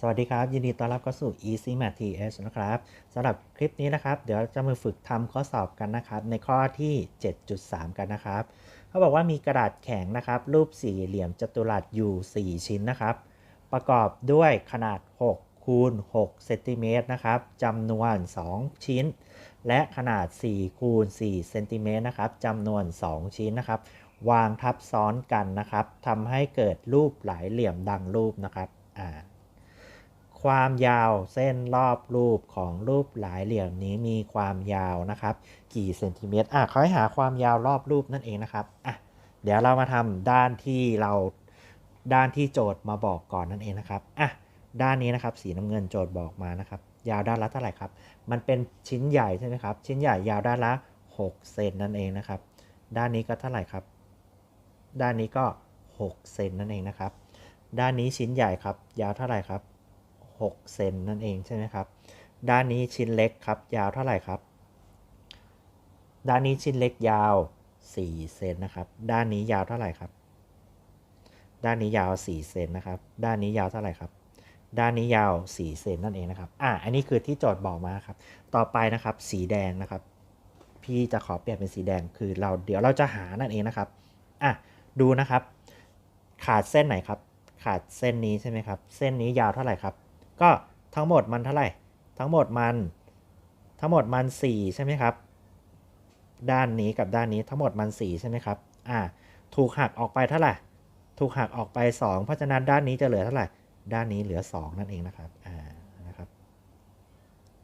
สวัสดีครับ ยินดีต้อนรับเข้าสู่ Easy Math TH นะครับสำหรับคลิปนี้นะครับ เดี๋ยวจะมาฝึกทำข้อสอบกันนะครับ ในข้อที่ 7.3 กันนะครับ เขาบอกว่ามีกระดาษแข็งนะครับ รูปสี่เหลี่ยมจัตุรัสอยู่ 4 ชิ้นนะครับ ประกอบด้วยขนาด 6 คูณ6เซนติเมตรนะครับจำนวน 2 ชิ้น และขนาด 4 คูณ4เซนติเมตรนะครับจำนวน 2 ชิ้นนะครับ วางทับซ้อนกันนะครับทำให้เกิดรูปหลายเหลี่ยมดังรูปนะครับอ่า ความยาวเส้นรอบรูปของรูปหลายเหลี่ยมนี้มีความยาวนะครับ กี่เซนติเมตรอะเขาให้หาความยาวรอบรูปนั่นเองนะครับอะเดี๋ยวเรามาทำด้านที่เราด้านที่โจทย์มาบอกก่อนนั่นเองนะครับอะด้านนี้นะครับสีน้ำเงินโจทย์บอกมานะครับยาวด้านละเท่าไหร่ครับ มันเป็นชิ้นใหญ่ใช่ไหมครับ ชิ้นใหญ่ยาวด้านละ 6 เซนนั่นเองนะครับ ด้านนี้ก็เท่าไหร่ครับ ด้านนี้ก็ 6 เซนนั่นเองนะครับ ด้านนี้ชิ้นใหญ่ครับ ยาวเท่าไหร่ครับ 6 เซนนั่นเองใช่ไหมครับ ด้านนี้ชิ้นเล็กครับ ยาวเท่าไหร่ครับ ด้านนี้ชิ้นเล็กยาว 4 เซนนะครับ ด้านนี้ยาวเท่าไหร่ครับ ด้านนี้ยาว 4 เซนนะครับ ด้านนี้ยาวเท่าไหร่ครับ ด้านนี้ยาว 4 เซนนั่นเองนะครับ อะอันนี้คือที่โจทย์บอกมาครับ ต่อไปนะครับ สีแดงนะครับ พี่จะขอเปลี่ยนเป็นสีแดง คือเราเดี๋ยวเราจะหานั่นเองนะครับ อะ ดูนะครับ ขาดเส้นไหนครับ ขาดเส้นนี้ใช่ไหมครับ เส้นนี้ยาวเท่าไหร่ครับ ก็ทั้งหมดมันเท่าไหร่ ทั้งหมดมัน ทั้งหมดมัน 4 ใช่ไหมครับ ด้านนี้กับด้านนี้ทั้งหมดมัน 4 ใช่ไหมครับ อ่า ถูกหักออกไปเท่าไหร่ ถูกหักออกไป 2 เพราะฉะนั้นด้านนี้จะเหลือเท่าไหร่ ด้านนี้เหลือ 2 นั่นเองนะครับ อ่า นะครับ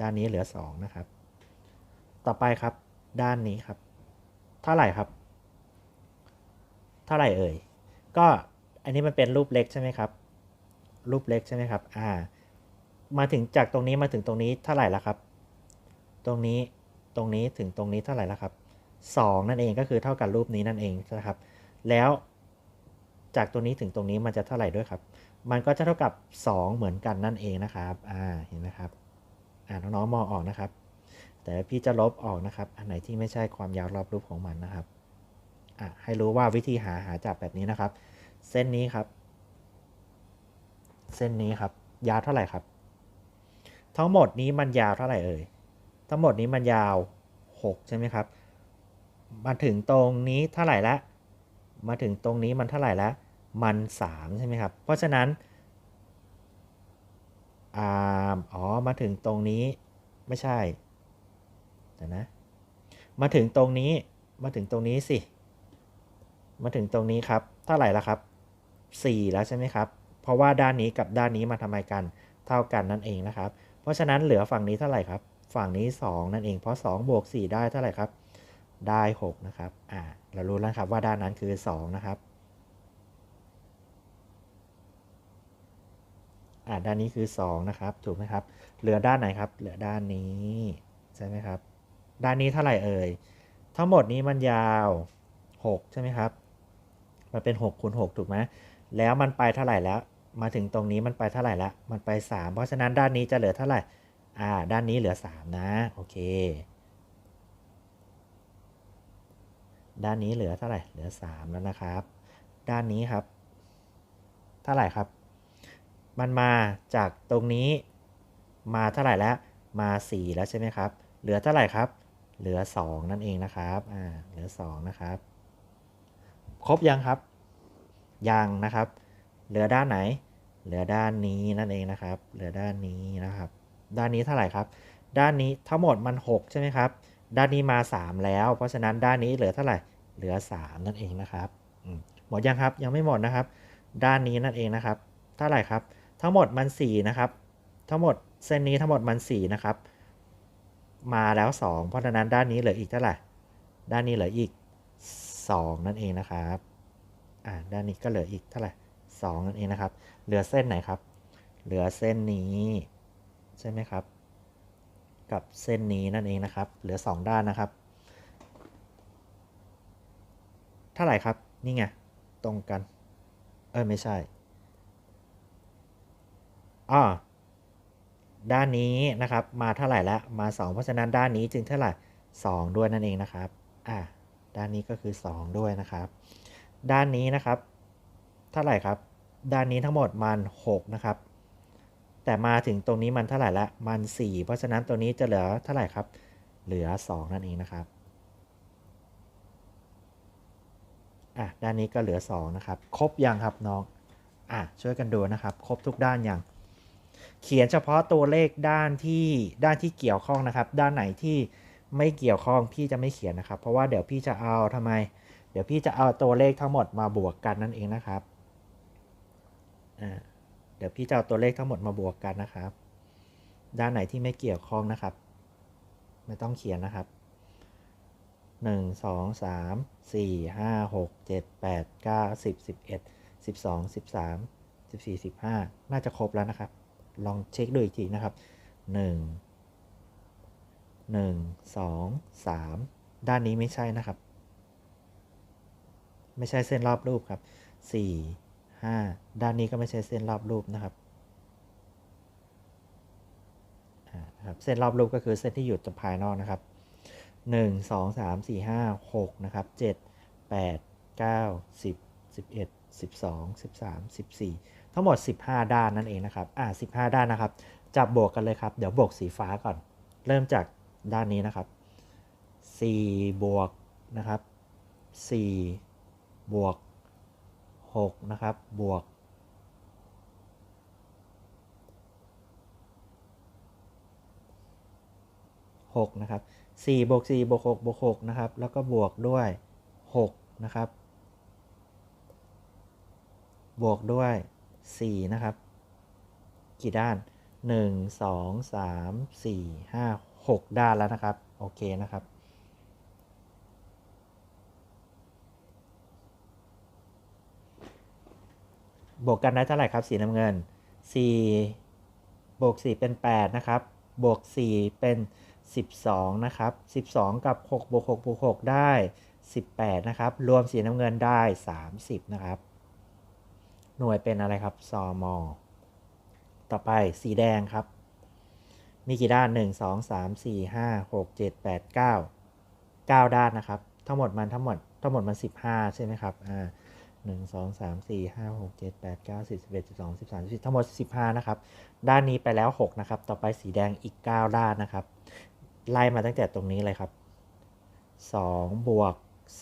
ด้านนี้เหลือ 2 นะครับ ต่อไปครับ ด้านนี้ครับ เท่าไหร่ครับ เท่าไหร่เอ่ย ก็อันนี้มันเป็นรูปเล็กใช่ไหมครับ รูปเล็กใช่ไหมครับ อ่า มาถึงจากตรงนี้มาถึงตรงนี้เท่าไหร่ละครับ ตรงนี้ตรงนี้ถึงตรงนี้เท่าไหร่ละครับ 2 นั่นเองก็คือเท่ากับรูปนี้นั่นเองนะครับ แล้วจากตรงนี้ถึงตรงนี้มันจะเท่าไหร่ด้วยครับ มันก็จะเท่ากับ 2 เหมือนกันนั่นเองนะครับอ่าเห็นไหมครับอ่าน้องๆมองออกนะครับ แต่พี่จะลบออกนะครับ อันไหนที่ไม่ใช่ความยาวรอบรูปของมันนะครับอะให้รู้ว่าวิธีหาหาจากแบบนี้นะครับ เส้นนี้ครับ เส้นนี้ครับ ยาวเท่าไหร่ครับ ทั้งหมดนี้มันยาวเท่าไหร่เอ่ย ทั้งหมดนี้มันยาว 6 ใช่ไหมครับ มาถึงตรงนี้เท่าไหร่ละ มาถึงตรงนี้มันเท่าไหร่ละ มัน 3 ใช่ไหมครับ เพราะฉะนั้นอ่าอ๋อ มาถึงตรงนี้ไม่ใช่เดี๋ยวนะ มาถึงตรงนี้ มาถึงตรงนี้สิ มาถึงตรงนี้ครับ เท่าไหร่ละครับ 4 แล้วใช่ไหมครับ เพราะว่าด้านนี้กับด้านนี้มาทำไมกัน เท่ากันนั่นเองนะครับ เพราะฉะนั้นเหลือฝั่งนี้เท่าไหร่ครับ ฝั่งนี้ 2 นั่นเอง เพราะ2บวก4ได้เท่าไหร่ครับ ได้ 6 นะครับ อ่า เรารู้แล้วครับว่าด้านนั้นคือ 2 นะครับ อ่า ด้านนี้คือ 2 นะครับ ถูกไหมครับ เหลือด้านไหนครับ เหลือด้านนี้ ใช่ไหมครับ ด้านนี้เท่าไหร่เอ่ย ทั้งหมดนี้มันยาว 6 ใช่ไหมครับ มันเป็น6คูณ6ถูกไหมแล้วมันไปเท่าไหร่แล้ว มาถึงตรงนี้มันไปเท่าไหร่แล้วมันไป 3 เพราะฉะนั้นด้านนี้จะเหลือเท่าไหร่ อ่า ด้านนี้เหลือ 3 นะ โอเค ด้านนี้เหลือเท่าไหร่ เหลือ 3 แล้วนะครับ ด้านนี้ครับ เท่าไหร่ครับ มันมาจากตรงนี้ มาเท่าไหร่แล้ว มา 4 แล้วใช่ไหมครับ เหลือเท่าไหร่ครับ เหลือ 2 นั่นเองนะครับ อ่า เหลือ 2 นะครับ ครบยังครับ ยังนะครับ เหลือด้านไหน เหลือด้านนี้นั่นเองนะครับ เหลือด้านนี้นะครับ ด้านนี้เท่าไหร่ครับ ด้านนี้ทั้งหมดมัน 6 ใช่ไหมครับ ด้านนี้มา 3 แล้ว เพราะฉะนั้นด้านนี้เหลือเท่าไหร่ เหลือ 3 นั่นเองนะครับ หมดยังครับ ยังไม่หมดนะครับ ด้านนี้นั่นเองนะครับ เท่าไหร่ครับ ทั้งหมดมัน 4 นะครับ ทั้งหมดเส้นนี้ทั้งหมดมัน 4 นะครับ มาแล้ว 2 เพราะฉะนั้นด้านนี้เหลืออีกเท่าไหร่ ด้านนี้เหลืออีก 2 นั่นเองนะครับ อ่า ด้านนี้ก็เหลืออีกเท่าไหร่ 2นั่นเองนะครับ เหลือเส้นไหนครับ เหลือเส้นนี้ ใช่ไหมครับ กับเส้นนี้นั่นเองนะครับ เหลือ 2 ด้านนะครับ เท่าไหร่ครับ นี่ไง ตรงกัน เออไม่ใช่อ่าด้านนี้นะครับ มาเท่าไหร่แล้ว มา 2 เพราะฉะนั้นด้านนี้จึงเท่าไหร่ 2 ด้วยนั่นเองนะครับ อ่าด้านนี้ก็คือ 2 ด้วยนะครับ ด้านนี้นะครับ เท่าไหร่ครับ ด้านนี้ทั้งหมดมัน 6 นะครับ แต่มาถึงตรงนี้มันเท่าไหร่ละมัน 4 เพราะฉะนั้นตัวนี้จะเหลือเท่าไหร่ครับ เหลือ 2 นั่นเองนะครับอะด้านนี้ก็เหลือ 2 นะครับ ครบยังครับน้องอะช่วยกันดูนะครับ ครบทุกด้านยังเขียนเฉพาะตัวเลขด้านที่ด้านที่เกี่ยวข้องนะครับ ด้านไหนที่ไม่เกี่ยวข้องพี่จะไม่เขียนนะครับ เพราะว่าเดี๋ยวพี่จะเอาทำไม เดี๋ยวพี่จะเอาตัวเลขทั้งหมดมาบวกกันนั่นเองนะครับ เดี๋ยวพี่จะเอาตัวเลขทั้งหมดมาบวกกันนะครับ ด้านไหนที่ไม่เกี่ยวข้องนะครับ ไม่ต้องเขียนนะครับ 1 2 3 4 5 6 7 8 9 10 11 12 13 14 15 น่าจะครบแล้วนะครับ ลองเช็คดูอีกทีนะครับ 1 1 2 3 ด้านนี้ไม่ใช่นะครับ ไม่ใช่เส้นรอบรูปครับ 4 5 ด้านนี้ก็ไม่ใช่เส้นรอบรูปนะครับนะครับเส้นรอบรูปก็คือเส้นที่อยู่ตรงภายนอกนะครับ 1 2 3 4 5 6นะครับ7 8 9 10 11 12 13 14 ทั้งหมด 15 ด้านนั่นเองนะครับอ่า15 ด้านนะครับ จับบวกกันเลยครับ เดี๋ยวบวกสีฟ้าก่อน เริ่มจากด้านนี้นะครับ 4 บวกนะครับ 4 บวก 6นะครับบวก 6 นะครับ 4 บวก 4 บวก 6 บวก 6 นะครับ แล้วก็บวกด้วย 6 นะครับ บวกด้วย 4 นะครับ กี่ด้าน 1 2 3 4 5 6 ด้านแล้วนะครับ โอเคนะครับ บวกกันได้เท่าไหร่ครับ สีน้ำเงิน 4 บวก 4 เป็น 8 นะครับ บวก 4 เป็น 12 นะครับ 12 กับ 6 บวก 6 บวก 6 ได้ 18 นะครับ รวมสีน้ำเงินได้ 30 นะครับ หน่วยเป็นอะไรครับซอมอต่อไปสีแดงครับ มีกี่ด้าน 1 2 3 4 5 6 7 8 9 9 ด้านนะครับ ทั้งหมดมันทั้งหมดทั้งหมดมัน 15 ใช่ไหมครับ อ่า 1 2 3 4 5 6 7 8 9 10 11 12 13 14ทั้งหมด15นะครับ ด้านนี้ไปแล้ว6นะครับ ต่อไปสีแดงอีก9ด้านนะครับ ไล่มาตั้งแต่ตรงนี้เลยครับ2บวก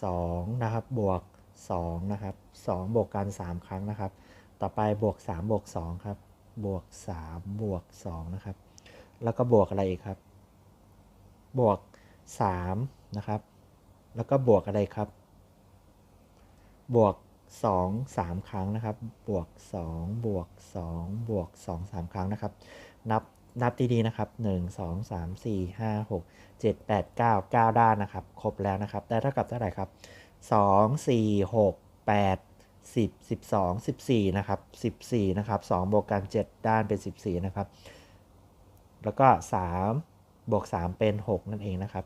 2นะครับ บวก2นะครับ2บวกกัน3ครั้งนะครับ ต่อไปบวก3บวก2ครับ บวก3บวก2นะครับ แล้วก็บวกอะไรอีกครับ บวก3นะครับ แล้วก็บวกอะไรครับ บวก 2 3 ครั้งนะครับ บวก 2 บวก 2 บวก 2 3 ครั้งนะครับ นับนับดีๆนะครับ 1 2 3 4 5 6 7 8 9 9 ด้านนะครับ ครบแล้วนะครับ ได้เท่ากับเท่าไหร่ครับ 2 4 6 8 10 12 14 นะครับ 14 นะครับ 2 บวกกัน 7 ด้านเป็น 14 นะครับ แล้วก็ 3 บวก 3 เป็น 6 นั่นเองนะครับ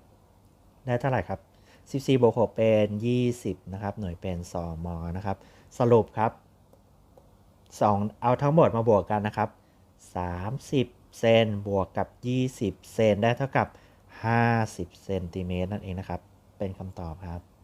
ได้เท่าไหร่ครับ 14บวก6เป็น 20 นะครับ หน่วยเป็นสมนะครับ สรุปครับ 2 เอาทั้งหมดมาบวกกันนะครับ 30 เซนบวกกับ 20 เซนได้เท่ากับ 50 เซนติเมตรนั่นเองนะครับ เป็นคำตอบครับ